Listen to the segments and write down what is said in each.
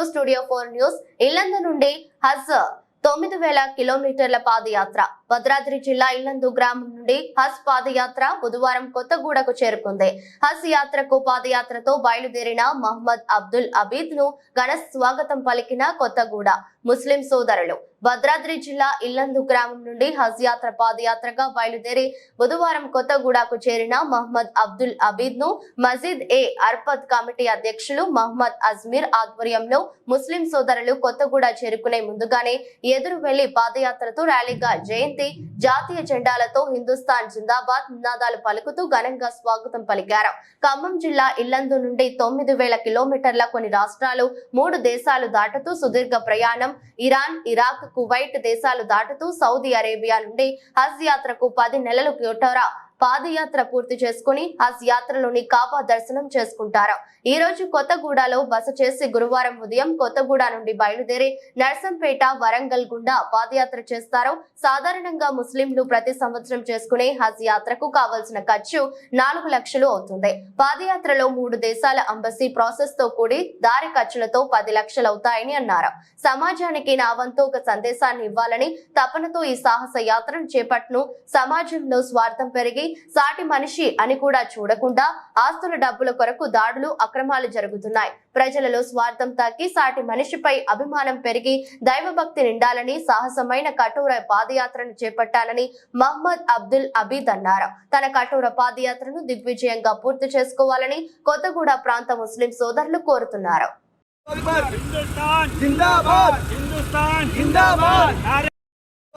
To studio four news Yellandu నుండి హజ్ తొమ్మిది వేల కిలోమీటర్ల పాదయాత్ర. భద్రాద్రి జిల్లా ఇల్లందు గ్రామం నుండి హజ్ పాదయాత్ర బుధవారం కొత్తగూడకు చేరుకుంది. హజ్ యాత్రకు పాదయాత్రతో బయలుదేరిన మహమ్మద్ అబ్దుల్ అబీద్ను ఘన స్వాగతం పలికిన కొత్తగూడ ముస్లిం సోదరులు. భద్రాద్రి జిల్లా ఇల్లందు గ్రామం నుండి హజ్ యాత్ర పాదయాత్రగా బయలుదేరి బుధవారం కొత్తగూడకు చేరిన మహమ్మద్ అబ్దుల్ అబీద్ను మజీద్ ఏ అర్పద్ కమిటీ అధ్యక్షులు మహమ్మద్ అజ్మీర్ ఆధ్వర్యంలో ముస్లిం సోదరులు కొత్తగూడ చేరుకునే ముందుగానే ఎదురు వెళ్ళి పాదయాత్రతో ర్యాలీగా జయంతి జాతీయ జెండాలతో హిందుస్థాన్ జిందాబాద్ నినాదాలు పలుకుతూ ఘనంగా స్వాగతం పలికారు. ఖమ్మం జిల్లా ఇల్లందు నుండి తొమ్మిది వేల కిలోమీటర్ల కొన్ని రాష్ట్రాలు మూడు దేశాలు దాటుతూ సుదీర్ఘ ప్రయాణం. ఇరాన్ ఇరాక్ కువైట్ దేశాలు దాటుతూ సౌదీ అరేబియా నుండి హజ్ యాత్రకు పది నెలలు క్యూటోరా పాదయాత్ర పూర్తి చేసుకుని హజ్ యాత్రలోని కాబా దర్శనం చేసుకుంటారు. ఈ రోజు కొత్తగూడలో బస చేసి గురువారం ఉదయం కొత్తగూడ నుండి బయలుదేరి నర్సంపేట వరంగల్ గుండా పాదయాత్ర చేస్తారు. సాధారణంగా ముస్లింలు ప్రతి సంవత్సరం చేసుకునే హజ్ యాత్రకు కావలసిన ఖర్చు నాలుగు లక్షలు అవుతుంది. పాదయాత్రలో మూడు దేశాల అంబసీ ప్రాసెస్తో కూడి దారి ఖర్చులతో పది లక్షలు అవుతాయని అన్నారు. సమాజానికి నా వంతు ఒక సందేశాన్ని ఇవ్వాలని తపనతో ఈ సాహస యాత్రను చేపట్టును సమాజంలో స్వార్థం పెరిగి సాటి మనిషి అని కూడా చూడకుండా ఆస్తుల డబ్బుల కొరకు దాడులు అక్రమాలు జరుగుతున్నాయి. ప్రజలలో స్వార్థం తగ్గి సాటి మనిషిపై అభిమానం పెరిగి దైవభక్తి నిండాలని సాహసమైన కఠోర పాదయాత్రను చేపట్టాలని మహమ్మద్ అబ్దుల్ అబీద్ అన్నారు. తన కఠోర పాదయాత్రను దిగ్విజయంగా పూర్తి చేసుకోవాలని కొత్తగూడ ప్రాంత ముస్లిం సోదరులు కోరుతున్నారు. జిందాబాద్! జిందాబాద్!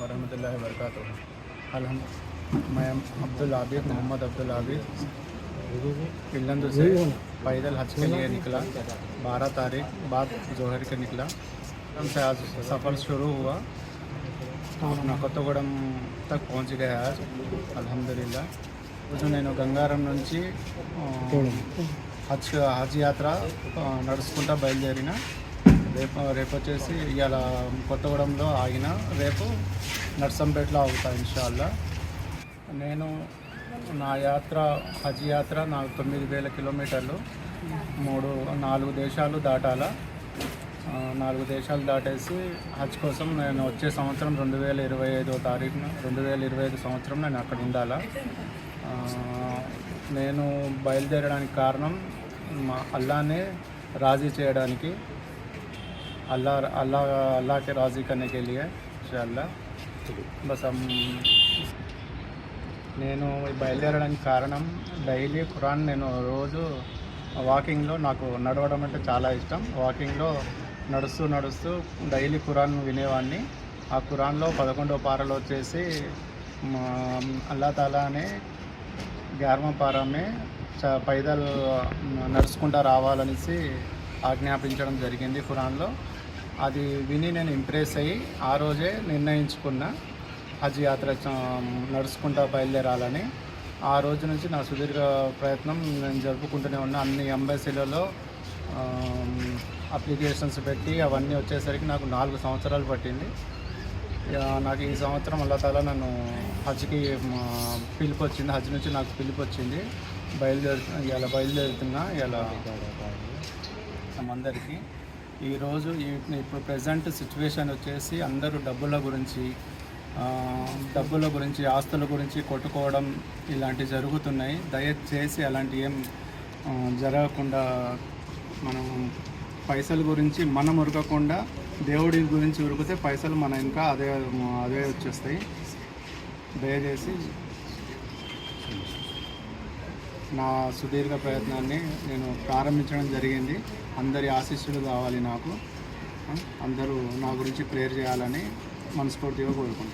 वरहमतुल्लाहि वबरकातुह अलहम मैं अब्दुल आबिद, मोहम्मद अब्दुल आबिद। से पैदल हज के लिए निकला। बारह तारीख बाद जोहर के निकला। से आज सफ़र शुरू हुआ अपना కొత్తగూడెం तक पहुंच गया आज अल्हम्दुलिल्लाह రోజు నేను గంగారం నుంచి ఆ, హజ్ హజ్ యాత్ర ఆ, నడుచుకుంటా బయలుదేరిన రేపు రేపు వచ్చేసి ఇవాళ కొత్తగూడెంలో ఆగిన రేపు నర్సంపేటలో ఆగుతా ఇన్షాల్లా నేను నా యాత్ర హజ్ యాత్ర నాకు తొమ్మిది వేల కిలోమీటర్లు మూడు నాలుగు దేశాలు దాటాల ఆ, నాలుగు దేశాలు దాటేసి హజ్ కోసం నేను వచ్చే సంవత్సరం రెండు వేల ఇరవై ఐదో తారీఖున రెండు వేల ఇరవై ఐదు సంవత్సరం నేను అక్కడ ఉండాలా. నేను బయలుదేరడానికి కారణం మా అల్లానే రాజీ చేయడానికి. అల్లా అల్లా అల్లాకి రాజీ కనేకి అల్లా బస్ నేను బయలుదేరడానికి కారణం డైలీ ఖురాన్ నేను రోజు వాకింగ్లో నాకు నడవడం అంటే చాలా ఇష్టం. వాకింగ్లో నడుస్తూ నడుస్తూ డైలీ ఖురాన్ వినేవాడిని ఆ ఖురాన్లో పదకొండో పారలో వచ్చేసి అల్లా తాలా అనే గ్యార్మ చ- పైదల్ నడుచుకుంటా రావాలనేసి ఆజ్ఞాపించడం జరిగింది ఖురాన్లో. అది విని నేను ఇంప్రెస్ అయ్యి ఆ రోజే నిర్ణయించుకున్న హజ్ యాత్ర నడుచుకుంటా బయలుదేరాలని. ఆ రోజు నుంచి నా సుదీర్ఘ ప్రయత్నం నేను జరుపుకుంటూనే ఉన్నా. అన్ని ఎంబసీలలో అప్లికేషన్స్ పెట్టి అవన్నీ వచ్చేసరికి నాకు నాలుగు సంవత్సరాలు పట్టింది. ఇక నాకు ఈ సంవత్సరం అల్లా తాలా నన్ను హజ్కి పిలుపు వచ్చింది హజ్ నుంచి నాకు పిలుపు వచ్చింది బయలుదేరు ఇలా బయలుదేరుతున్నా ఇలా అందరికీ. ఈరోజు ఇప్పుడు ప్రజెంట్ సిచ్యువేషన్ వచ్చేసి అందరూ డబ్బుల గురించి డబ్బుల గురించి ఆస్తుల గురించి కొట్టుకోవడం ఇలాంటివి జరుగుతున్నాయి. దయచేసి అలాంటి ఏం జరగకుండా మనం పైసల గురించి మనం ఉరకకుండా దేవుడి గురించి ఉరికితే పైసలు మన ఇంకా అదే అదే వచ్చేస్తాయి. దయచేసి నా సుదీర్ఘ ప్రయత్నాన్ని నేను ప్రారంభించడం జరిగింది. అందరి ఆశీస్సులు కావాలి నాకు. అందరూ నా గురించి ప్రేయర్ చేయాలని మనస్ఫూర్తిగా కోరుకుంటున్నాను.